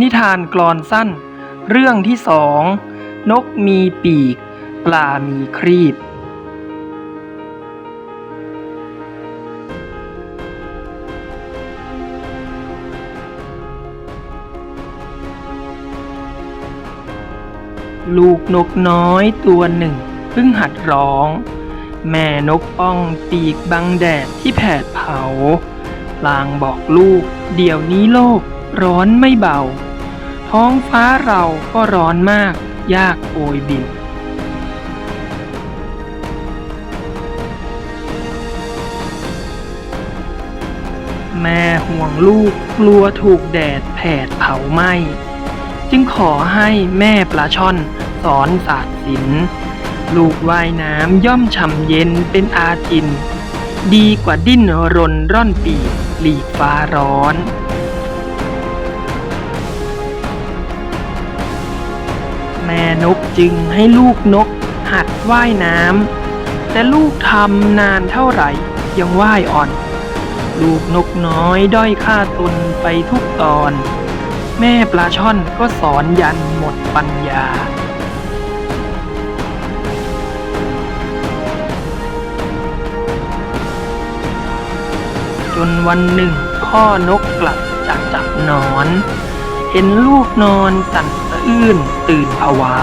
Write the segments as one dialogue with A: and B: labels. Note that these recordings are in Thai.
A: นิทานกลอนสั้น เรื่องที่สองนกมีปีก ปลามีครีบ ลูกนกน้อยตัวหนึ่งเพิ่งหัดร้อง แม่นกป้องปีกบังแดดที่แผดเผาลางบอกลูก เดี๋ยวนี้โลกร้อนไม่เบา ท้องฟ้าเราก็ร้อนมาก ยากโอยบิน แม่ห่วงลูกกลัวถูกแดดแผดเผาไหมจึงขอให้แม่ปลาช่อนสอนศาสตร์ศิลป์ลูกว่ายน้ำย่อมฉ่ำเย็นเป็นอาจิน ดีกว่าดิ้นรนร่อนปีกหลีกฟ้าร้อน แม่นกจึงให้ลูกนกหัดว่ายน้ำแต่ลูกทำนานเท่าไหร่ยังว่ายอ่อน ลูกนกน้อยด้อยค่าตนไปทุกตอน แม่ปลาช่อนก็สอนยันหมดปัญญาจนวันหนึ่งพ่อนกกลับจากจับนอน เห็นลูกนอนสั่น อื้นตื่นผวา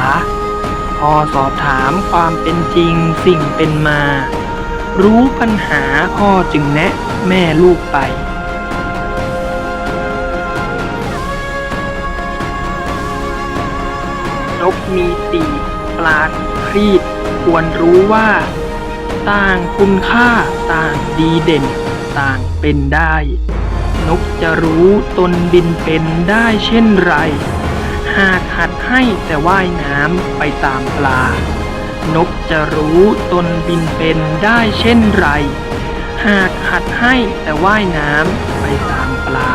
A: พอสอบถามความเป็นจริงสิ่งเป็นมา รู้ปัญหาพ่อจึงแนะแม่ลูกไปนกมีปีปลาครีบควรรู้ว่า ต่างคุณค่าต่างดีเด่น ต่างเป็นได้ นกจะรู้ตนบินเป็นได้เช่นไร หากหัดให้แต่ว่ายน้ำไปตามปลา นกจะรู้ตนบินเป็นได้เช่นไร หากหัดให้แต่ว่ายน้ำไปตามปลา